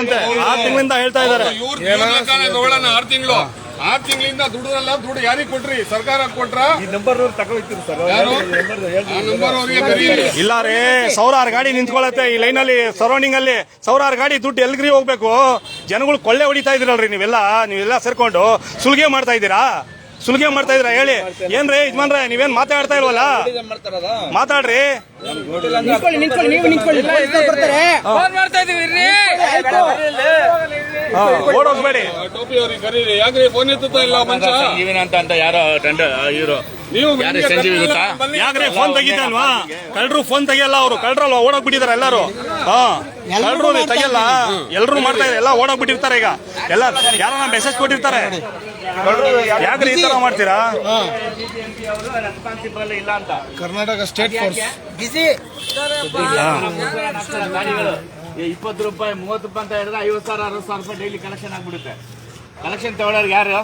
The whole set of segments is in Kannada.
ಆರು ತಿಂಗಳಿಂದ ಹೇಳ್ತಾ ಇದ್ದಾರೆ. ತಗೊಳ್ಳೋಣ ಆರು ತಿಂಗಳು. ಆರ್ ತಿಂಗಳಿಂದ ದುಡ್ಡಲ್ಲ ದುಡ್ಡು ಯಾರಿಗೆ ಕೊಟ್ರಿ? ಸರ್ಕಾರ ಕೊಟ್ರ? ನಂಬರ್ ತಗೋಯ್ತೀರಿ ಸರ್. ಯಾರು? ನಂಬರ್ ಅವ್ರಿಗೆ ಇಲ್ಲ ರೀ ಸಾವಿರಾರು ಗಾಡಿ ನಿಂತ್ಕೊಳತ್ತೆ ಈ ಲೈನ್ ಅಲ್ಲಿ ಸರೌಂಡಿಂಗ್ ಅಲ್ಲಿ. ಸಾವಿರಾರು ಗಾಡಿ ದುಡ್ಡು ಎಲ್ಗ್ರಿ ಹೋಗ್ಬೇಕು? ಜನಗಳು ಕೊಳ್ಳೆ ಹೊಡಿತಾ ಇದ್ರಲ್ರಿ ನೀವೆಲ್ಲ ನೀವೆಲ್ಲ ಸೇರ್ಕೊಂಡು ಸುಲಿಗೆ ಮಾಡ್ತಾ ಇದ್ದೀರಾ? ಸುಲಿಗೆ ಮಾಡ್ತಾ ಇದ್ರ ಹೇಳಿ. ಏನ್ರಿ ಯಜಮಾನ್ರೆ ನೀವೇನ್ ಮಾತಾಡ್ತಾ ಇಲ್ವಲ್ಲ? ಮಾತಾಡ್ರಿ. ಫೋನ್ ಮಾಡ್ತಾ ಇದೀವಿ ಓಡೋಗ್ಬೇಡಿ ಟೋಪಿ ಅವ್ರಿಗೆ ಕರೀರಿ. ಯಾಕ್ರಿ ಫೋನ್ ಎತ್ತುತ್ತಾ ಇಲ್ಲ ಮನುಷ್ಯ ಸಂಜೀವಿನ ಅಂತ ಅಂತ ಯಾರೋ ಟೆಂಡರ್ ಇವರು. ನೀವು ಯಾರು ಸಂಜೀವಿ ಗೊತ್ತಾ? ಯಾಕ್ರಿ ಫೋನ್ ತೆಗಿತಲ್ವಾ ಕಳ್ರು ಫೋನ್ ತೆಗಿಯಲ್ಲ ಅವರು. ಕಳ್ರಲ್ವಾ ಓಡೋಗ್ಬಿಟ್ಟಿದಾರೆ ಎಲ್ಲರೂ. ಹಾ. ಕಳ್ರು ತೆಗಿಯಲ್ಲ. ಎಲ್ರು ಮಾಡ್ತಾ ಇದ್ದಾರೆ. ಎಲ್ಲ ಓಡೋಗ್ಬಿಟ್ಟಿರ್ತಾರೆ ಈಗ. ಎಲ್ಲ ಯಾರನ್ನ ಮೆಸೇಜ್ ಕೊಟ್ಟಿರ್ತಾರೆ? ಯಾಕ್ರಿ ಈ ತರ ಮಾಡ್ತೀರಾ? ರೆಸ್ಪಾನ್ಸಿಬಲ್ ಇಲ್ಲ ಅಂತ ಕರ್ನಾಟಕ ಸ್ಟೇಟ್ ಫೋರ್ಸ್ ಬಿಸಿ ಇಪ್ಪತ್ತು ರೂಪಾಯಿ ಮೂವತ್ತು ರೂಪಾಯಿ ಅಂತ ಹೇಳಿದ್ರೆ ಐವತ್ತು ಸಾವಿರ ಅರವತ್ತು ಸಾವಿರ ರೂಪಾಯಿ ಡೈಲಿ ಕಲೆಕ್ಷನ್ ಆಗ್ಬಿಡುತ್ತೆ. ಕಲೆಕ್ಷನ್ ತಗೊಳ್ಳೋರು ಯಾರು?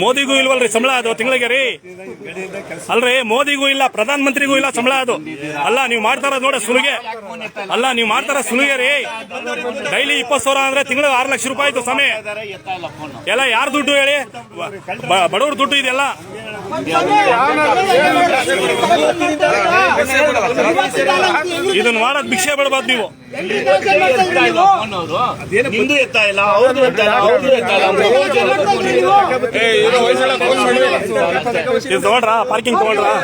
ಮೋದಿಗೂ ಇಲ್ವಲ್ರಿ ಸಂಬಳ ಅದು ತಿಂಗಳಿಗೆ ರೀ. ಅಲ್ರಿ ಮೋದಿಗೂ ಇಲ್ಲ ಪ್ರಧಾನ ಮಂತ್ರಿಗೂ ಇಲ್ಲ ಸಂಬಳ ಅದು. ಅಲ್ಲ ನೀವು ಮಾಡ್ತಾರ ನೋಡ ಸುಲಿಗೆ. ಅಲ್ಲ ನೀವು ಮಾಡ್ತಾರ ಸುಲಿಗೆ ರೀ. ಡೈಲಿ ಇಪ್ಪತ್ತು ಸಾವಿರ ಅಂದ್ರೆ ತಿಂಗಳಿಗೆ ಆರು ಲಕ್ಷ ರೂಪಾಯಿ ಆಯ್ತು ಸಮಯ ಎಲ್ಲ ಯಾರ ದುಡ್ಡು ಹೇಳಿ? ಬಡವ್ರ ದುಡ್ಡು ಇದೆಲ್ಲ ಇದನ್ನ ಮಾಡಕ್ ಭಿಕ್ಷೆ ಬಿಡಬಾರ್ದು ನೀವು. ನಿಂದು ಎತ್ತ ಇಲ್ಲ ಅವ್ರದ್ದು ಎತ್ತ ಅವ್ರದ್ದು ಎತ್ತ ಇದು ಪಾರ್ಕಿಂಗ್ ತಗೊಂಡ್ರಾ?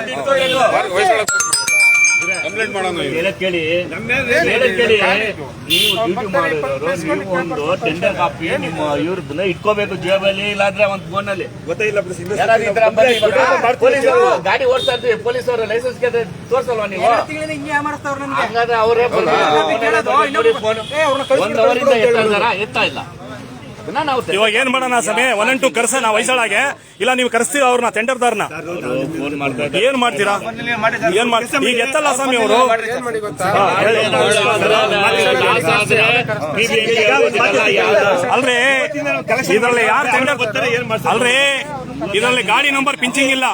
ಕಂಪ್ಲೇಂಟ್ ಮಾಡೋಣ ಈಗ. ಹೇಳಕ್ ಕೇಳಿ. ಹೇಳಕ್ ಕೇಳಿ. ನೀವು ಡ್ಯೂಟಿ ಮಾಡಿರೋರು ನೀವು ಒಂದು ಟೆಂಡರ್ ಕಾಪಿ ನಿಮ್ಮ ಇವ್ರದ್ದನ್ನ ಇಟ್ಕೋಬೇಕು ಜೇಬಲ್ಲಿ ಇಲ್ಲಾಂದ್ರೆ ಒಂದು ಫೋನ್ ಅಲ್ಲಿ ಗೊತ್ತಿಲ್ಲ ಪೊಲೀಸರು ಗಾಡಿ ಓಡಿಸ್ತಾ ಇರ್ತೀವಿ ಪೊಲೀಸರು ಲೈಸೆನ್ಸ್ ತೋರ್ಸಲ್ವಾ ನೀವು? ಹಂಗಾದ್ರೆ ಅವರೇ ಒಂದು ಅವರಿಂದ ಎತ್ತಾ ಇಲ್ಲ. ಅದನ್ನ ನಾವು ಇವಾಗ ಏನ್ ಮಾಡೋಣ ಸಮಯ ಒನ್ ಅಂಡ್ ಟು ನಾವು ವಯಸ್ಸಾಳಾಗೆ ಇಲ್ಲ ನೀವು ಕರ್ಸ್ತೀರಾ ಅವ್ರನ್ನ ಟೆಂಡರ್ದಾರನ ಏನ್ ಮಾಡ್ತೀರಾ? ಏನ್ ಮಾಡ್ತೀರಾ ಈಗ ಎತ್ತಲ್ಲ ಸ್ವಾಮಿ ಅವರು. ಅಲ್ರಿ ಇದರಲ್ಲಿ ಯಾರು ಟೆಂಡರ್ ಅಲ್ರಿ ಇದರಲ್ಲಿ ಗಾಡಿ ನಂಬರ್ ಪಿಂಚಿಂಗ್ ಇಲ್ಲ.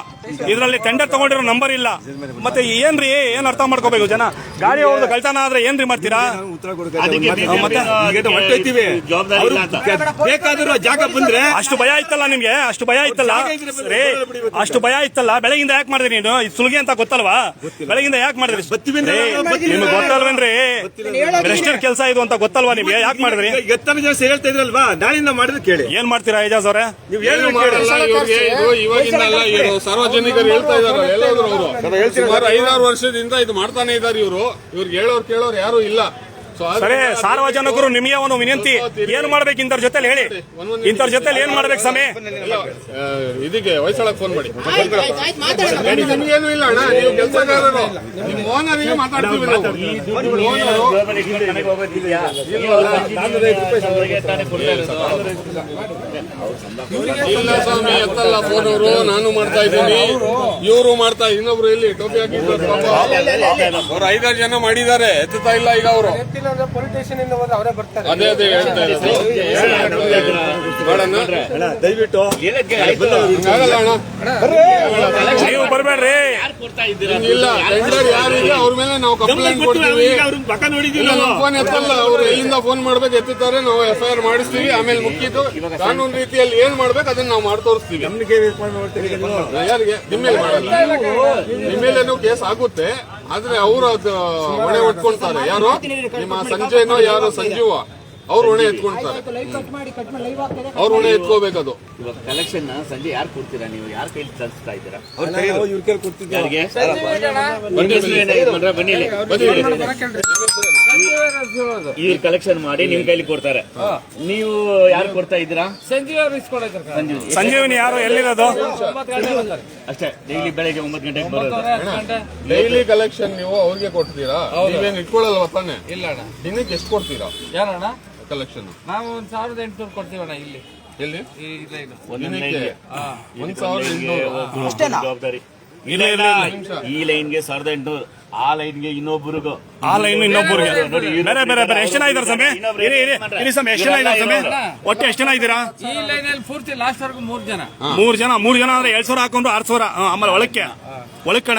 ಇದರಲ್ಲಿ ಟೆಂಡರ್ ತಗೊಂಡಿರೋ ನಂಬರ್ ಇಲ್ಲ. ಮತ್ತೆ ಏನ್ರಿ ಏನ್ ಅರ್ಥ ಮಾಡ್ಕೋಬೇಕು ಜನ? ಗಾಡಿ ಅವ್ರದ್ದು ಕಳ್ತಾನ ಆದ್ರೆ ಏನ್ರಿ ಮಾಡ್ತೀರಾ? ಬೇಕಾದ್ರೂ ಜಾಗ ಬಂದ್ರೆ ಅಷ್ಟು ಭಯ ಇತ್ತಲ್ಲ ನಿಮ್ಗೆ? ಅಷ್ಟು ಭಯ ಇತ್ತಲ್ಲ? ರೇ ಅಷ್ಟು ಭಯ ಇತ್ತಲ್ಲ? ಬೆಳಗಿಂದ ಯಾಕೆ ಮಾಡಿದ್ರಿ ನೀನು? ಇದು ಸುಲಿಗೆ ಅಂತ ಗೊತ್ತಲ್ವಾ? ಬೆಳಗಿಂದ ಯಾಕೆ ಮಾಡಿದ್ರಿ. ನಿಮ್ಗೆ ಗೊತ್ತಲ್ವೇನ್ರಿ? ಮಿನಿಸ್ಟರ್ ಕೆಲಸ ಇದು ಅಂತ ಗೊತ್ತಲ್ವಾ ನಿಮ್ಗೆ? ಯಾಕೆ ಮಾಡಿದ್ರಿ? ಹೇಳ್ತಾ ಇದ್ರಲ್ವಾ? ನಾಳಿಂದ ಮಾಡಿದ್ರೆ ಕೇಳಿ. ಏನ್ ಮಾಡ್ತೀರಾ ಏಜಾಜ್ ಅವರೇ? ನೀವು ಏನು ಮಾಡಲ್ಲ ಇವರು ಸಾರ್ವಜನಿಕರು ಹೇಳ್ತಾ ಇದಾರೆ ಎಲ್ಲಾದ್ರೂ ಅವರು. ಸುಮಾರು ಐದಾರು ವರ್ಷದಿಂದ ಇದು ಮಾಡ್ತಾನೆ ಇದ್ದಾರೆ ಇವರು. ಇವ್ರಿಗೆ ಹೇಳೋರು ಕೇಳೋರು ಯಾರು ಇಲ್ಲ. ಸೊ ಸರಿ ಸಾರ್ವಜನಿಕರು ನಿಮಗೆ ಒಂದು ವಿನಂತಿ. ಏನ್ ಮಾಡ್ಬೇಕು ಇಂತರ ಜೊತೆಲಿ ಹೇಳಿ. ಇಂತರ ಜೊತೆ ಏನ್ ಮಾಡ್ಬೇಕು ಸಮಯ ಇದಕ್ಕೆ ವಯಸ್ಸೊಳಗೆ ಫೋನ್ ಮಾಡಿ. ನಿಮ್ಗೇನು ಇಲ್ಲ ಅಣ್ಣ. ನೀವು ಕೆಲಸಗಾರರು. ನಿಮ್ಮ ಓನರಿಗೆ ಮಾತಾಡ್ತೀವಿ ನಾವು ಇಲ್ಲ ಸ್ವಾಮಿ ಎತ್ತಲ್ಲ ಫೋನ್ ಅವರು ನಾನು ಮಾಡ್ತಾ ಇದ್ದೀನಿ. ಇವರು ಮಾಡ್ತಾ ಇನ್ನೊಬ್ರು ಇಲ್ಲಿ ಟೋಪಿ ಹಾಕಿದ್ದಾರೆ ಪಾಪ. ಅವ್ರು ಐದಾರು ಜನ ಮಾಡಿದ್ದಾರೆ ಎತ್ತುತ್ತಾ ಇಲ್ಲ ಈಗ ಅವರು. ಅದೇ ಅದೇ ಹೇಳ್ತಾ ಇರೋದು. ಬೇಡಣ್ಣ ದಯವಿಟ್ಟು ಹಂಗಾಗಲ್ಲ ಅಣ್ಣ. ನೀವು ಬರ್ಬೇಡ್ರಿ. ಇಲ್ಲ ಟೆಂಡರ್ ಯಾರಿದೆ ಅವ್ರ ಮೇಲೆ ನಾವು ಕಂಪ್ಲೇಂಟ್ ಕೊಡ್ತೀವಿ. ಫೋನ್ ಎತ್ತಲ್ಲ ಅವ್ರು ಎಲ್ಲಿಂದ ಫೋನ್ ಮಾಡ್ಬೇಕು ಎತ್ತುತ್ತಾರೆ ನಾವು ಎಫ್ ಐ ಆರ್ ಮಾಡಿಸ್ತೀವಿ ಆಮೇಲೆ ಮುಖ್ಯದ್ದು ಕಾನೂನು ರೀತಿಯಲ್ಲಿ ಏನ್ ಮಾಡ್ಬೇಕು ಅದನ್ನ ನಾವು ಮಾಡಿ ತೋರಿಸ್ತೀವಿ. ಯಾರಿಗೆ? ನಿಮ್ಮೇಲೆ ಮಾಡಲ್ಲ. ನಿಮ್ಮೇಲೇನೋ ಕೇಸ್ ಆಗುತ್ತೆ. ಆದ್ರೆ ಅವರು ಅದು ಹೊಣೆ ಹೊತ್ಕೊಂತಾರೆ. ಯಾರು? ನಿಮ್ಮ ಸಂಜೆನೋ ಯಾರು ಸಂಜೀವ? ಅವ್ರು ಹೊಣೆ ಎತ್ಕೊಂತಾರೆ ಕಟ್ ಮಾಡಿ ಕಟ್ ಮಾಡಿ ಲೈವ್ ಆಗ್ತದೆ ಅವ್ರು ಹೊಣೆ ಎತ್ಕೋಬೇಕದು ಇವಾಗ ಕಲೆಕ್ಷನ್ ಸಂಜೆ ಯಾರು ಕೊಡ್ತೀರಾ ನೀವು? ಯಾರ ಕೈಲಿ ತರಿಸ್ತಾ ಇದ್ದೀರಾ? ಇವ್ರ ಕೈ ಕಲೆಕ್ಷನ್ ಮಾಡಿ ನಿಮ್ ಕೈಲಿ ಕೊಡ್ತಾರೆ. ನೀವು ಯಾರು ಕೊಡ್ತಾ ಇದ್ದೀರಾ? ಸಂಜೀವಿನಿ ಯಾರು ಎಲ್ಲಿರೋದು? ಅಷ್ಟೇ ಡೈಲಿ ಬೆಳಗ್ಗೆ ಒಂಬತ್ತು ಗಂಟೆಗೆ ಬರೋದು. ಡೈಲಿ ಕಲೆಕ್ಷನ್ ನೀವು ಅವ್ರಿಗೆ ಕೊಡ್ತೀರಾ? ನೀವೇನು ಇಟ್ಕೊಳ್ಳಲ್ವಾ ತಾನೆ? ಇಲ್ಲ ಅಣ್ಣ. ದಿನಕ್ಕೆ ಎಷ್ಟು ಕೊಡ್ತೀರಾ? ಯಾರಣ್ಣ? ಕಲೆಕ್ಷನ್ ನಾವು ಒಂದ್ ಸಾವಿರದ ಎಂಟುನೂರು ಕೊಡ್ತೀವಣ್ಣ ಇಲ್ಲಿ. ಎಲ್ಲಿ? ಈ ಇಲ್ಲ ಇದು. ಒಂದೊಂದು ದಿನಕ್ಕೆ ಲೈನ್ಗೆ. ಒಂದ್ ಸಾವಿರದ ಎಂಟುನೂರು. ಜವಾಬ್ದಾರಿ. ಇಲ್ಲ ಇಲ್ಲ ಈ ಲೈನ್ಗೆ ಸಾವಿರದ ಎಂಟುನೂರು ಆ ಲೈನ್ಗೆ ಇನ್ನೊಬ್ಬರಿಗೂ ಆ ಲೈನ್ ಇನ್ನೊಬ್ಬರಿಗೆ ಬೇರೆ ಬೇರೆ ಬೇರೆ ಎಷ್ಟು ಜನ ಇದಾರೆ ಸಮಯ ಇರಿ ಇರಿ. ಇರಿ ಸಮಯ ಎಷ್ಟು ಜನ ಇದಾರೆ ಸಮಯ ಒಟ್ಟು ಎಷ್ಟು ಜನ ಇದ್ದೀರಾ? ಈ ಲೈನಲ್ಲಿ ಪೂರ್ತಿ ಲಾಸ್ಟ್ ವರೆಗೂ ಮೂರ್ ಜನ. ಮೂರ್ ಜನ ಮೂರ್ ಜನ ಅಂದ್ರೆ ಎರಡ್ ಸಾವಿರ ಹಾಕೊಂಡು ಆರ್ ಸಾವಿರ ಹಾ, ಆಮೇಲೆ ಒಳಕ್ಕೆ. ಒಳಕ್ಕಣ?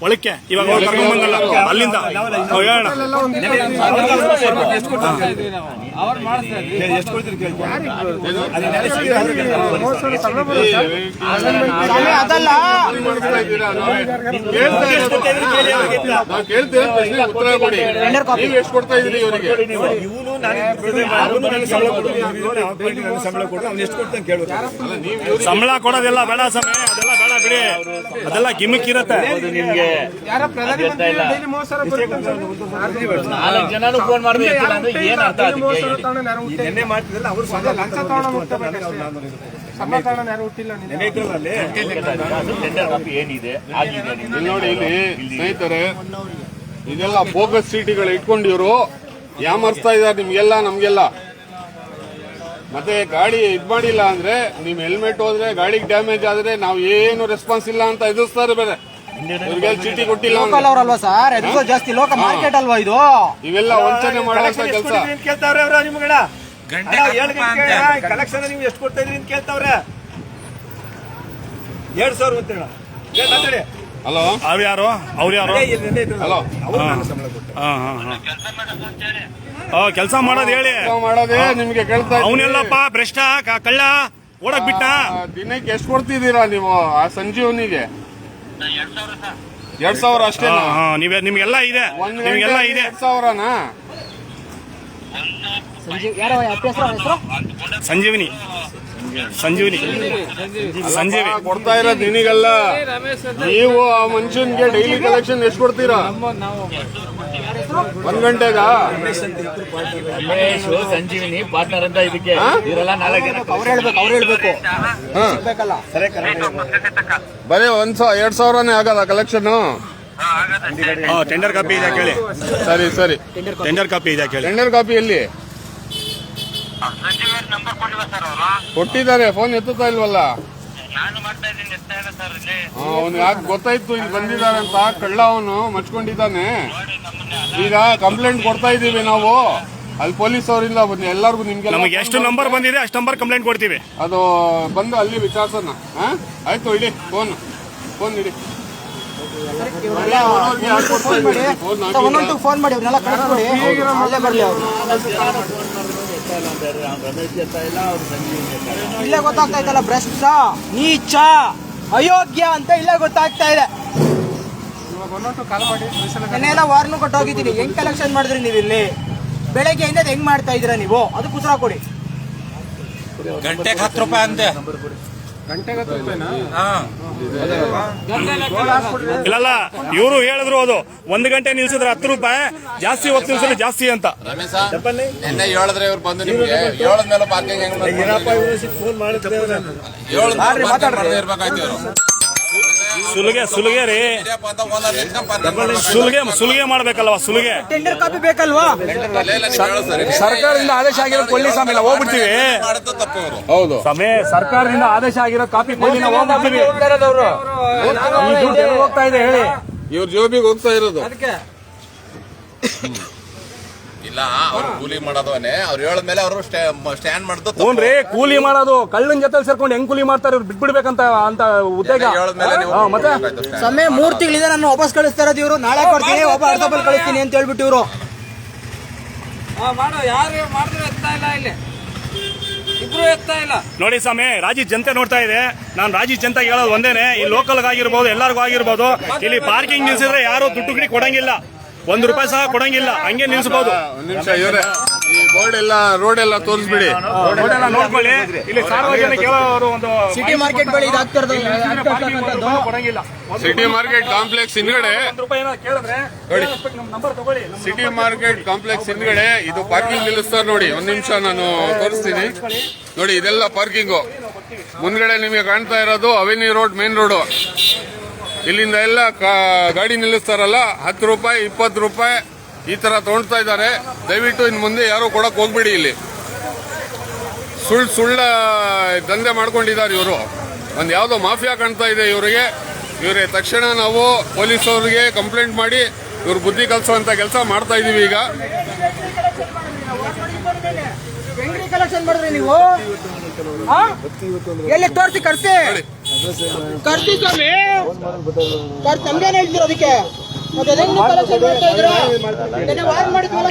ಒಳಕ್ಕೆ ಇವಾಗ ಕರ್ಕೊಂಡ್ಬಂದಲ್ಲ ಕರ್ಕೊಂಡ್ ಬಂದಲ್ಲ ಅಲ್ಲಿಂದ ಹೇಳೋಣ ಉತ್ತರ ಎಷ್ಟು ಕೊಡ್ತಾ ಇದ್ದೀರಿ ಇವರಿಗೆ ಸಂಬಳ ಕೊಡೋದಿಲ್ಲ ಬೇಡ ಸಮಯ ಅದೆಲ್ಲ ಬೇಡ ಬಿಡಿ. ಅದೆಲ್ಲ ಗಿಮಿಕ್ ಇರತ್ತೆ. ಅದು ನಿಮ್ಗೆ ನಾಲ್ಕು ಜನನು ಫೋನ್ ಮಾಡಬೇಕು ಏನ್ ಅರ್ಥ ನೆನ್ನೆ ಅವರು ಲಂಚ ಏನಿದೆ? ನೋಡಿ ಇಲ್ಲಿ ಸ್ನೇಹಿತರೆ ಇದೆಲ್ಲ ಬೋಗಸ್ ಸೀಟ್ಗಳು ಇಟ್ಕೊಂಡಿರು ಇವರು ಯಾಮರ್ಸ್ತಾ ಇದ್ದಾರೆ ನಿಮ್ಗೆಲ್ಲ ನಮ್ಗೆಲ್ಲ? ಮತ್ತೆ ಗಾಡಿ ಇದ್ ಮಾಡಿಲ್ಲ ಅಂದ್ರೆ ನಿಮ್ ಹೆಲ್ಮೆಟ್ ಹೋದ್ರೆ ಗಾಡಿಗೆ ಡ್ಯಾಮೇಜ್ ಆದ್ರೆ ನಾವು ಏನು ರೆಸ್ಪಾನ್ಸ್ ಇಲ್ಲ ಅಂತ ಎದುರಿಸ್ತಾರೆ ಬೇರೆ. ಇವ್ರಿಗೆ ಚೀಟಿ ಕೊಟ್ಟಿಲ್ಲ ಲೋಕಲ್ ಅಂದ್ರೆ. ಅವರಲ್ವಾ ಸರ್ ಎದುರಿಸೋ ಜಾಸ್ತಿ ಲೋಕ ಮಾರ್ಕೆಟ್ ಅಲ್ವಾ ಇದು? ಇವೆಲ್ಲ ವಂಚನೆ ಮಾಡುವಂತ ಕೆಲಸ. ಅಂತ ಕೇಳ್ತಾವ್ರೆ ಅವ್ರ ನಿಮ್ಗಳ ಕಲೆಕ್ಷನ್ ನೀವು ಎಷ್ಟು ಕೊಡ್ತಾ ಇದ್ರಿ ಅಂತ ಕೇಳ್ತಾವ್ರೆ. ಎರಡ್ ಸಾವಿರ ಅಂತ ಹೇಳ ಹಲೋ? ಅವ್ರು ಯಾರು? ಅವ್ರು ಯಾರು? ಹಲೋ. ಅವ್ರು ನನಗೆ ಸಂಬಳ ಕೊಟ್ಟು ಹಾ ಹಾ ಹಾ. ಕೆಲಸ ಮಾಡೋದು ಹೇಳಿ. ಕೆಲ್ಸ ಮಾಡೋದೇ ನಿಮ್ಗೆ ಕೇಳ್ತಾ. ಅವನೆಲ್ಲಪ್ಪ ಭ್ರಷ್ಟ ಕ- ಕಳ್ಳ ಓಡಕ್ ಬಿಟ್ಟ ದಿನಕ್ಕೆ ಎಷ್ಟು ಕೊಡ್ತಿದ್ದೀರಾ ನೀವು ಆ ಸಂಜೀವನಿಗೆ ಎರಡ್ ಸಾವಿರ ಅಷ್ಟೇ ನೀವೇ ನಿಮ್ಗೆಲ್ಲ ಇದೆ. ನಿಮ್ಗೆಲ್ಲ ಇದೆ. ಎರಡ್ ಸಾವಿರನಾ? ಸಂಜೀವ್ ಹೆಸರು ಹೆಸರು? ಸಂಜೀವಿನಿ. ಸಂಜೀವಿನಿ. ಸಂಜೀವಿ ಕೊಡ್ತಾ ಇರೋದು ನಿನಗಲ್ಲ ನೀವು ಆ ಮನುಷ್ಯನ್ಗೆ ಡೈಲಿ ಕಲೆಕ್ಷನ್ ಎಷ್ಟು ಕೊಡ್ತೀರಾ? ಒಂದ್ ಗಂಟೆಗ? ಸಂಜೀವಿನಿ ಪಾರ್ಟ್ನರ್ ಅಂತ ಇದಕ್ಕೆ ಇವರೆಲ್ಲ ನಾಲ್ಕು ಜನ ಅವ್ರು ಹೇಳ್ಬೇಕು ಅವ್ರು ಹೇಳ್ಬೇಕು. ಸಿಗ್ಬೇಕಲ್ಲ? ಬರೀ ಒಂದ್ ಸಾವಿರ ಎರಡ್ ಸಾವಿರನೇ ಆಗಲ್ಲ ಕಲೆಕ್ಷನ್ ಹಾ ಟೆಂಡರ್ ಕಾಪಿ ಇದೆ ಕೇಳಿ. ಸರಿ ಸರಿ. ಟೆಂಡರ್ ಕಾಪಿ ಇದೆ ಕೇಳಿ. ಟೆಂಡರ್ ಕಾಪಿ ಎಲ್ಲಿ? ಕೊಟ್ಟಿದ್ದಾರೆ ಫೋನ್ ಎತ್ತುತ್ತಾ ಇಲ್ವಲ್ಲ? ಅವನು ಯಾಕೆ ಗೊತ್ತಾಯ್ತು ಇಲ್ಲಿ ಬಂದಿದ್ದಾರೆ ಅಂತ? ಕಳ್ಳ ಅವನು ಮಚ್ಕೊಂಡಿದ್ದಾನೆ. ಈಗ ಕಂಪ್ಲೇಂಟ್ ಕೊಡ್ತಾ ಇದೀವಿ ನಾವು. ಅಲ್ಲಿ ಪೊಲೀಸ್ ಅವರಿಂದ ಬನ್ನಿ ಎಲ್ಲರಿಗೂ ನಿಮ್ಗೆ ನಮಗೆ ಎಷ್ಟು ನಂಬರ್ ಬಂದಿದೆ ಅಷ್ಟು ನಂಬರ್ ಕಂಪ್ಲೇಂಟ್ ಕೊಡ್ತೀವಿ. ಅದು ಬಂದು ಅಲ್ಲಿ ವಿಚಾರಿಸೋಣ ಹಾ? ಆಯ್ತು ಇಡಿ ಫೋನ್ ಫೋನ್ ಇಡಿ. ಫೋನ್ ಮಾಡಿ ಫೋನ್ ಮಾಡಿ ಅವ್ರನ್ನೆಲ್ಲ ಕಳಿಸ್ಕೊಡಿ. ಅಲ್ಲೇ ಬರಲಿ ಅವ್ರು. ರಮೇಶ್ ಇಲ್ಲ ಅವ್ರು ಸಂಜೀವಿನಿ ಅಂತ ಇಲ್ಲ. ಇಲ್ಲೇ ಗೊತ್ತಾಗ್ತಾ ಇದ್ದಲ್ಲ ಭ್ರಷ್ಟ ನೀಚ ಅಯೋಗ್ಯ ಅಂತ ಇಲ್ಲೇ ಗೊತ್ತಾಗ್ತಾ ಇದೆ. ನೆನ್ನೆಲ್ಲ ವಾರ್ನು ಕೊಟ್ಟೋಗಿದ್ದೀನಿ ಹೆಂಗ್ ಕಲೆಕ್ಷನ್ ಮಾಡಿದ್ರಿ ನೀವು ಇಲ್ಲಿ? ಬೆಳಗ್ಗೆಯಿಂದ ಹೆಂಗ್ ಮಾಡ್ತಾ ಇದ್ದೀರಾ ನೀವು? ಅದಕ್ಕೆ ಉತ್ತರ ಕೊಡಿ. ಗಂಟೆಗೆ ಹತ್ತು ರೂಪಾಯಿ ಅಂತೆ ಇಲ್ಲಲ್ಲ ಇವರು ಹೇಳಿದ್ರು ಅದು. ಒಂದ್ ಗಂಟೆ ನಿಲ್ಸಿದ್ರೆ ಹತ್ತು ರೂಪಾಯಿ. ಜಾಸ್ತಿ ಹೊತ್ತು ನಿಲ್ಸಿದ್ರೆ ಜಾಸ್ತಿ ಅಂತ. ರಮೇಶ ನಿನ್ನೆ ಹೇಳಿದ್ರೆ ಇವ್ರು ಬಂದು ನಿಮ್ಗೆ. ಹೇಳದ್ಮೇಲೆ ಮೇಲೆ ಪಾರ್ಕಿಂಗ್ ಹೆಂಗ್ parking ಮಾಡದೇ ಇರ್ಬೇಕಾಯ್ತು ಇವ್ರು. ಸುಲಿಗೆ ಸುಲಿಗೆ ರೀ. ಸುಲಿಗೆ ಸುಲಿಗೆ ಮಾಡ್ಬೇಕಲ್ವಾ ಸುಲಿಗೆ? ಟೆಂಡರ್ ಕಾಪಿ ಬೇಕಲ್ವಾ. ಸರ್ಕಾರದಿಂದ ಆದೇಶ ಆಗಿರೋ ಕೊಲ್ಲಿ ಆಮೇಲೆ ಹೋಗ್ಬಿಡ್ತೀವಿ. ಹೌದು. ಸಮಯ ಸರ್ಕಾರದಿಂದ ಆದೇಶ ಆಗಿರೋ ಕಾಪಿ ಕೊಲ್ಲಿ ನಾವು ಹೋಗ್ಬಿಡ್ತೀವಿ. ಈ ಹೋಗ್ತಾ ಇದೆ ಹೇಳಿ. ಇವ್ರ ಜೋಬಿಗೆ ಹೋಗ್ತಾ ಇರೋದು. ಇಲ್ಲ ಅವ್ರು ಕೂಲಿ ಮಾಡೋದವನೇ. ಅವ್ರು ಹೇಳದ ಮೇಲೆ ಅವರು ಸ್ಟ್ಯಾಂಡ್ ಮಾಡಿದ್ದು ತಪ್ಪು. ಹ್ಞೂನ್ರಿ ಕೂಲಿ ಮಾಡೋದು ಕಳ್ಳನ ಜೊತೆ ಸೇರ್ಕೊಂಡು ಹೆಂಗ್ ಕೂಲಿ ಮಾಡ್ತಾರೆ ಇವ್ರು ಬಿಟ್ಬಿಡ್ಬೇಕಂತ ಅಂತ ಉದ್ದೇಶ ಹೇಳದ ಮೇಲೆ ನೀವು ಹಾ, ಮತ್ತೆ? ಹೋಗ್ಬೇಕಾಯ್ತು. ಸಮಯ ಮೂರ್ ತಿಂಗಳಿಂದ ನಾನು ವಾಪಸ್ ಕಳಿಸ್ತಾ ಇರೋದು ಇವರು. ನಾಳೆ ಕೊಡ್ತೀನಿ ಒಬ್ಬ ಅರ್ಧ ಬಲ್ ಕಳಿಸ್ತೀನಿ ಅಂತ ಹೇಳ್ಬಿಟ್ಟು ಇವರು. ಆ, ಮಾಡೋ ಯಾರು ಮಾಡಿದ್ರು ಎತ್ತಾ ಇಲ್ಲ ಇಲ್ಲಿ. ಇಬ್ರು ಎತ್ತಾ ಇಲ್ಲ. ನೋಡಿ ಸ್ವಾಮಿ ರಾಜಿ ಜನತೆ ನೋಡ್ತಾ ಇದೆ. ನಾನು ರಾಜಿ ಜನತೆ ಹೇಳೋದು ಒಂದೇನೆ ಈ ಲೋಕಲ್ ಆಗಿರ್ಬೋದು ಎಲ್ಲರಿಗೂ ಆಗಿರ್ಬೋದು. ಇಲ್ಲಿ ಪಾರ್ಕಿಂಗ್ ನಿಲ್ಸಿದ್ರೆ ಯಾರು ದುಡ್ಡು ಗಿಡಿ ಕೊಡಂಗಿಲ್ಲ. ಒಂದು ರೂಪಾಯಿ ಸಹ ಕೊಡಂಗಿಲ್ಲ ಹಂಗೆ ನಿಲ್ಸಬಹುದು ಒಂದ್ ನಿಮಿಷ ಇವರೇ ಈ ಬೋರ್ಡ್ ಎಲ್ಲ ರೋಡ್ ಎಲ್ಲ ತೋರಿಸ್ಬಿಡಿ. ನೋಡೆಲ್ಲ ನೋಡ್ಕೊಳ್ಳಿ. ಇಲ್ಲಿ ಸಾರ್ವಜನಿಕ ಹೇಳೋರು ಒಂದು ಸಿಟಿ ಮಾರ್ಕೆಟ್ ಬಳಿ ಕೊಡಂಗಿಲ್ಲ. ಸಿಟಿ ಮಾರ್ಕೆಟ್ ಕಾಂಪ್ಲೆಕ್ಸ್ ಹಿಂದ್ಗಡೆ. ನೋಡಿ ರೂಪಾಯಿ ಏನೋ ಕೇಳಿದ್ರೆ ನಮ್ಮ ನಂಬರ್ ತಗೊಳ್ಳಿ. ಸಿಟಿ ಮಾರ್ಕೆಟ್ ಕಾಂಪ್ಲೆಕ್ಸ್ ಹಿಂದ್ಗಡೆ ಇದು ಪಾರ್ಕಿಂಗ್ ನಿಲ್ಲಿಸ್ತಾರೆ ನೋಡಿ. ಒಂದ್ ನಿಮಿಷ ನಾನು ತೋರಿಸ್ತೀನಿ. ನೋಡಿ ಇದೆಲ್ಲ ಪಾರ್ಕಿಂಗು ಮುಂದ್ಗಡೆ ನಿಮಗೆ ಕಾಣ್ತಾ ಇರೋದು ಅವೆನ್ಯೂ ರೋಡ್ ಮೇನ್ ರೋಡು ಇಲ್ಲಿಂದ ಎಲ್ಲ ಗಾಡಿ ನಿಲ್ಲಿಸ್ತಾರಲ್ಲ ಹತ್ತು ರೂಪಾಯಿ ಇಪ್ಪತ್ತು ರೂಪಾಯಿ ಈ ತರ ತಗೊಳ್ತಾ ಇದ್ದಾರೆ. ದಯವಿಟ್ಟು ಇನ್ನು ಮುಂದೆ ಯಾರು ಕೊಡಕ್ ಹೋಗ್ಬೇಡಿ ಇಲ್ಲಿ. ಸುಳ್ಳು ಸುಳ್ಳ ದಂಧೆ ಮಾಡ್ಕೊಂಡಿದ್ದಾರೆ ಇವರು. ಒಂದು ಯಾವುದೋ ಮಾಫಿಯಾ ಕಾಣ್ತಾ ಇದೆ ಇವರಿಗೆ. ಇವರೇ ತಕ್ಷಣ ನಾವು ಪೊಲೀಸ್ ಅವರಿಗೆ ಕಂಪ್ಲೇಂಟ್ ಮಾಡಿ ಇವ್ರ ಬುದ್ಧಿ ಕಲಿಸುವಂತ ಕೆಲಸ ಮಾಡ್ತಾ ಇದೀವಿ ಈಗ. ಹೆಂಗ್ರಿ ಕಲೆಕ್ಷನ್ ಮಾಡಿದ್ರಿ ನೀವು? ಎಲ್ಲಿ ತೋರಿಸಿ ಕರ್ಸಿ? ಕರ್ಸಿ ಸ್ವಾಮಿ. ನಮ್ಗೇನ್ ಹೇಳ್ತೀರ ಅದಕ್ಕೆ? ನೀವು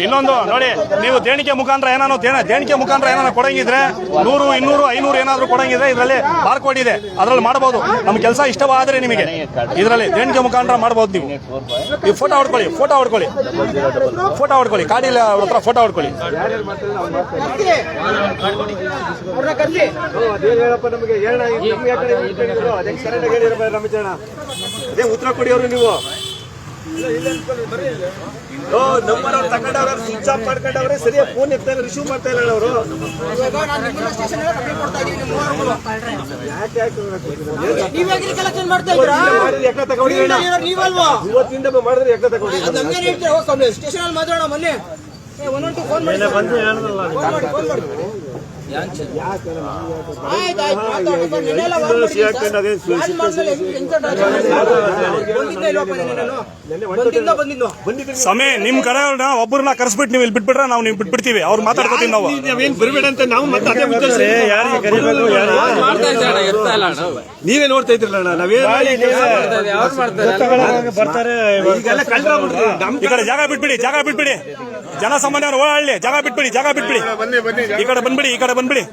ಇನ್ನೊಂದು ನೋಡಿ ನೀವು ದೇಣಿಗೆ ಮುಖಾಂತರ ಏನಾನು ದೇಣ- ದೇಣಿಗೆ ಮುಖಾಂತರ ಏನಾನು ಕೊಡಂಗಿದ್ರೆ ನೂರು ಇನ್ನೂರು ಐನೂರು ಏನಾದ್ರು ಕೊಡಂಗಿದ್ರೆ ಇದರಲ್ಲಿ ಬಾರ್ಕೋಡ್ ಇದೆ. ಅದ್ರಲ್ಲಿ ಮಾಡಬಹುದು ನಮ್ ಕೆಲಸ ಇಷ್ಟವಾದ್ರೆ ನಿಮಗೆ. ಇದರಲ್ಲಿ ದೇಣಿಗೆ ಮುಖಾಂತರ ಮಾಡಬಹುದು ನೀವು. ಈ ಫೋಟೋ ಹೊಡ್ಕೊಳ್ಳಿ ಫೋಟೋ ಹೊಡ್ಕೊಳ್ಳಿ. ಫೋಟೋ ಹೊಡ್ಕೊಳ್ಳಿ. ಕಾಡಿಲ್ಲ ಅವ್ರ ಹತ್ರ ಫೋಟೋ ಹೊಡ್ಕೊಳ್ಳಿ. ಅದೇ ಉತ್ತರ ಕೊಡಿ ಅವರು ನೀವು. ನಂಬರ್ ಅವ್ರು ತಗೊಂಡವ್ರೆ ಸ್ವಿಚ್ ಆಫ್ ಮಾಡ್ಕೊಂಡವ್ರೆ ಸರಿಯಾಗಿ ಫೋನ್ ಎತ್ತಾರೆ ರಿಸೀವ್ ಮಾಡ್ತಾ ಇಲ್ಲ ಅವರು. ಇವತ್ತಿಂದ ಮಾಡಿದ್ರೆ ಎಕ್ಕ ತಗೊಂಡು ಅದ್ ನಮ್ಗೇನ್ ಹೇಳ್ತೀರಾ? ಹೋಗ್ ಕಂಪ್ಲೇಂಟ್ ಸ್ಟೇಷನ್ ಅಲ್ಲಿ ಮಾತಾಡೋಣ ಮೊನ್ನೆ. ಏ, ಒಂದೊಂದು ಫೋನ್ ಮಾಡಿ ಫೋನ್ ಮಾಡಿ ಫೋನ್ ಮಾಡಿ. ಸಮಯ ನಿಮ್ ಕಡೆ ಒಬ್ಬರನ್ನ ಕರ್ಸ್ಬಿಟ್ಟು ನೀವು ಇಲ್ಲಿ ಬಿಟ್ಬಿಟ್ರೆ ನಾವು ನೀವು ಬಿಟ್ಬಿಡ್ತೀವಿ. ಅವ್ರು ಮಾತಾಡ್ಕೋತೀವಿ ನಾವು. ಅಂತ ನಾವು ನೀವೇ ನೋಡ್ತಾ ಇದ್ರಲ್ಲ ನಾವೇನು ಬರ್ತಾರೆ ಈ ಕಡೆ ಜಾಗ ಬಿಟ್ಬಿಡಿ ಜಾಗ ಬಿಟ್ಬಿಡಿ. ಜನಸಾಮಾನ್ಯರು ಹಳ್ಳಿ ಜಾಗ ಬಿಟ್ಬಿಡಿ ಜಾಗ ಬಿಟ್ಬಿಡಿ. ಬನ್ನಿ ಬನ್ನಿ ಈ ಕಡೆ ಬಂದ್ಬಿಡಿ ಈ ಕಡೆ ಬಂದ್ಬಿಡಿ.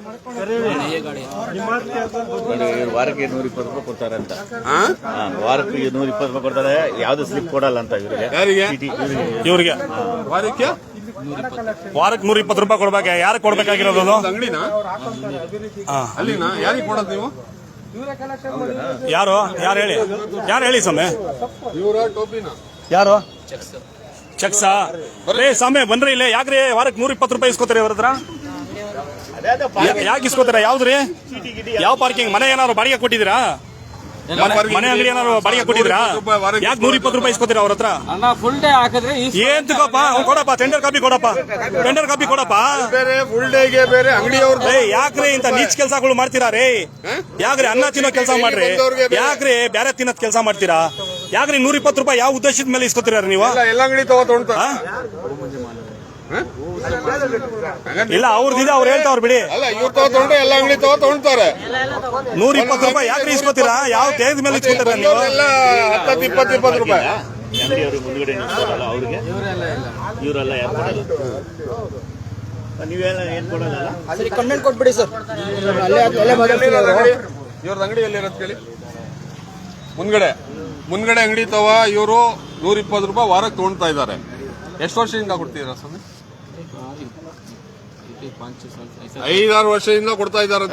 ವಾರಕ್ಕೆ ನೂರ ಇಪ್ಪತ್ತು ರೂಪಾಯಿ ಕೊಡ್ತಾರೆ ಅಂತ. ಹಾ, ವಾರಕ್ಕೆ ನೂರ ಇಪ್ಪತ್ತು ರೂಪಾಯಿ ಕೊಡ್ತಾರೆ ಯಾವ್ದು ಸ್ಲಿಪ್ ಕೊಡಲ್ಲ ಅಂತ ಇವರಿಗೆ. ಇವರಿಗೆ. ವಾರಕ್ಕೆ? ವಾರಕ್ಕೆ ನೂರ ಇಪ್ಪತ್ತು ರೂಪಾಯಿ ಕೊಡ್ಬೇಕು ಯಾರು ಕೊಡ್ಬೇಕಾಗಿರೋದು ಅದು? ಒಂದು ಅಂಗಡಿನ? ಹಾ. ಅಲ್ಲಿನ? ಯಾರಿಗೆ ಕೊಡೋದು ನೀವು? ಯಾರು? ಯಾರು ಹೇಳಿ? ಯಾರು ಹೇಳಿ ಸ್ವಾಮಿ? ಇವರ ಟೋಪಿನ? ಯಾರು? ಚೆಕ್ಸಾ ರೇ ಸಾಮೆ ಬನ್ರಿ ಇಲ್ಲೇ. ಯಾಕ್ರಿ? ವಾರಕ್ಕೆ ನೂರ ಇಪ್ಪತ್ತು ರೂಪಾಯಿ ಇಸ್ಕೋತಾರೆ ಅವ್ರ ಹತ್ರ? ಯಾಕೆ ಇಸ್ಕೋತಾರೆ? ಯಾವ್ದ್ರಿ? ಯಾವ ಪಾರ್ಕಿಂಗ್ ಮನೆ ಏನಾದ್ರು ಬಾಡಿಗೆ ಕೊಟ್ಟಿದ್ದೀರಾ? ಮನೆ- ಅಂಗಡಿ ಏನಾದ್ರು ಬಾಡಿಗೆ ಕೊಟ್ಟಿದ್ರಾ ಯಾಕೆ ನೂರ ಇಪ್ಪತ್ತು ರೂಪಾಯಿ ಇಸ್ಕೋತೀರ ಅವ್ರ ಹತ್ರ? ಅಣ್ಣ ಫುಲ್ ಡೇ ಹಾಕಿದ್ರೆ ಏನ್ ತಗೋಪ್ಪ? ಅವ್ನ್ ಕೊಡಪ್ಪ ಟೆಂಡರ್ ಕಾಪಿ ಕೊಡಪ್ಪ. ಟೆಂಡರ್ ಕಾಪಿ ಕೊಡಪ್ಪ. ಬೇರೆ ಫುಲ್ ಡೇಗೆ ಬೇರೆ ಅಂಗಡಿಯವ್ರ ಯಾಕ್ರಿ ಇಂತ ನೀಚ್ ಕೆಲ್ಸಗಳು ಮಾಡ್ತೀರಾ ರೇ? ಯಾಕ್ರಿ ಅನ್ನ ತಿನ್ನೋ ಕೆಲಸ ಮಾಡ್ರಿ? ಯಾಕ್ರಿ ಬ್ಯಾರೆ ತಿನ್ನೋದ್ ಕೆಲಸ ಮಾಡ್ತೀರಾ? ಯಾಕ್ರಿ ನೂರ ಇಪ್ಪತ್ತು ರೂಪಾಯಿ ಯಾವ ಉದ್ದೇಶದ ಮೇಲೆ ಇಸ್ಕೊತೀರಾ ನೀವು? ಎಲ್ಲ ಎಲ್ಲ ಅಂಗಡಿ? ಇಲ್ಲ ಅವ್ರದಿದೆ ಅವ್ರು ಹೇಳ್ತಾವ್ರ ಬಿಡಿ. ಎಲ್ಲ ಅಂಗಡಿ ತಗೋ ನೂರ ಇಪ್ಪತ್ತು ರೂಪಾಯಿ ಯಾಕ್ರಿ ಇಸ್ಕೊತೀರಾ? ಯಾವ ದೇಹದ ಮೇಲೆ ಇಸ್ಕೊತೀರಾ ನೀವು? ಎಲ್ಲ ಹತ್ತತ್ತು ಇಪ್ಪತ್ತು ಇಪ್ಪತ್ತು ರೂಪಾಯಿ. ಅವರು ಮುಂದ್ಗಡೆ ನಿಂತ್ಕೊಳಲ್ಲ ಅವ್ರಿಗೆ ಇವರೆಲ್ಲ ಯಾರು ಕೊಡಲ್ಲ ನೀವೆಲ್ಲ ಏನ್ ಕೊಡಲ್ಲ ಸರಿ ಕಂಪ್ಲೇಂಟ್ ಕೊಟ್ಬಿಡಿ ಸರ್. ಅಲ್ಲೇ. ಇವ್ರದ್ದು ಅಂಗಡಿ ಎಲ್ಲಿರೋದು ಕೇಳಿ? ಮುಂದ್ಗಡೆ. ಮುಂದ್ಗಡೆ ಅಂಗಡಿ ತವ ಇವರು ನೂರ ಇಪ್ಪತ್ತು ರೂಪಾಯಿ ವಾರಕ್ಕೆ ತಗೊಳ್ತಾ ಇದ್ದಾರೆ. ಎಷ್ಟು ವರ್ಷದಿಂದ ಕೊಡ್ತೀರಾ ಸ್ವಾಮಿ? ಐದಾರು ವರ್ಷದಿಂದ ಕೊಡ್ತಾ ಇದ್ದಾರೆ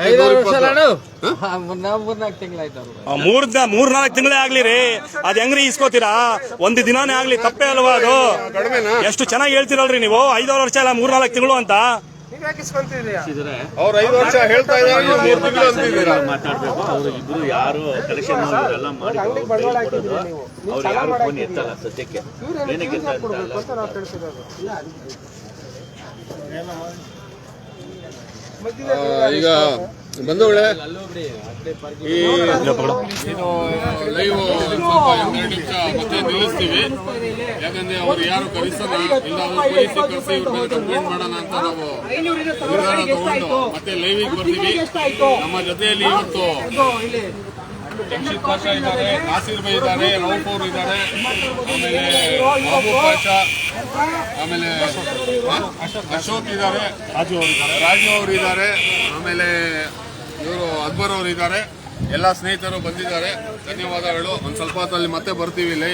ಮೂರ್ ಮೂರ್ ನಾಲ್ಕು ತಿಂಗಳೇ ಆಗ್ಲಿ ರೀ. ಅದ್ ಹೆಂಗ್ರಿ ಇಸ್ಕೋತೀರಾ ಒಂದು ದಿನಾನೇ ಆಗ್ಲಿ ತಪ್ಪೇ ಅಲ್ವಾ ಅದು? ಎಷ್ಟು ಚೆನ್ನಾಗಿ ಹೇಳ್ತಿರಲ್ರಿ ನೀವು? ಐದಾರು ವರ್ಷ ಇಲ್ಲ ಮೂರ್ ನಾಲ್ಕು ತಿಂಗಳು ಅಂತ. ಅವ್ರು ಐದು ವರ್ಷ ಹೇಳ್ತಾ ಇದ್ದಾರೆ ನೀವು ತಿಂಗಳು ಅಂತಿದ್ದೀರಾ? ಮಾತಾಡ್ಬೇಕು ಅವ್ರು ಇಬ್ರು ಯಾರು ಕಲೆಕ್ಷನ್ ಎಲ್ಲ ಮಾಡಿ ಅವ್ರು ಯಾರು ಫೋನ್ ಎತ್ತಲ್ಲ ಸದ್ಯಕ್ಕೆ. ಏನಕ್ಕೆ ಈಗ ಬಂಧುಗಳೇ ಈ ಇದು ಲೈವ್ ಸ್ವಲ್ಪ ಎರಡು ನಿಮಿಷ ಮತ್ತೆ ನಿಲ್ಲಿಸ್ತೀವಿ. ಯಾಕಂದ್ರೆ ಅವ್ರು ಯಾರು ಕರೆಸಲ್ಲ ಇಲ್ಲ ಅವ್ರು ಪೊಲೀಸ್ ಕರೆಸಿ ಇವ್ರ ಮೇಲೆ ಕಂಪ್ಲೇಂಟ್ ಮಾಡೋಣ ಅಂತ ನಾವು ನಿರ್ಧಾರ ತಗೊಂಡು ಮತ್ತೆ ಲೈವಿಗೆ ಬರ್ತೀವಿ. ನಮ್ಮ ಜೊತೆಯಲ್ಲಿ ಇವತ್ತು ಜಮ್ಶಿದ್ ಪಾಷಾ ಇದ್ದಾರೆ ನಾಸೀರ್ ಬೈ ಇದ್ದಾರೆ ರೌಫ್ ಅವರು ಇದ್ದಾರೆ ಆಮೇಲೆ ಬಾಬು ಪಾಷಾ ಆಮೇಲೆ? ಅಶೋಕ್ ಇದ್ದಾರೆ ರಾಜು ಅವರು ಇದ್ದಾರೆ. ರಾಜು ಅವರು ಇದ್ದಾರೆ ಆಮೇಲೆ ಇವರು ಅಕ್ಬರ್ ಅವರು ಇದ್ದಾರೆ ಎಲ್ಲ ಸ್ನೇಹಿತರು ಬಂದಿದ್ದಾರೆ. ಧನ್ಯವಾದಗಳು. ಒಂದು ಸ್ವಲ್ಪ ಹೊತ್ತಲ್ಲಿ ಮತ್ತೆ ಬರ್ತೀವಿ ಇಲ್ಲಿ.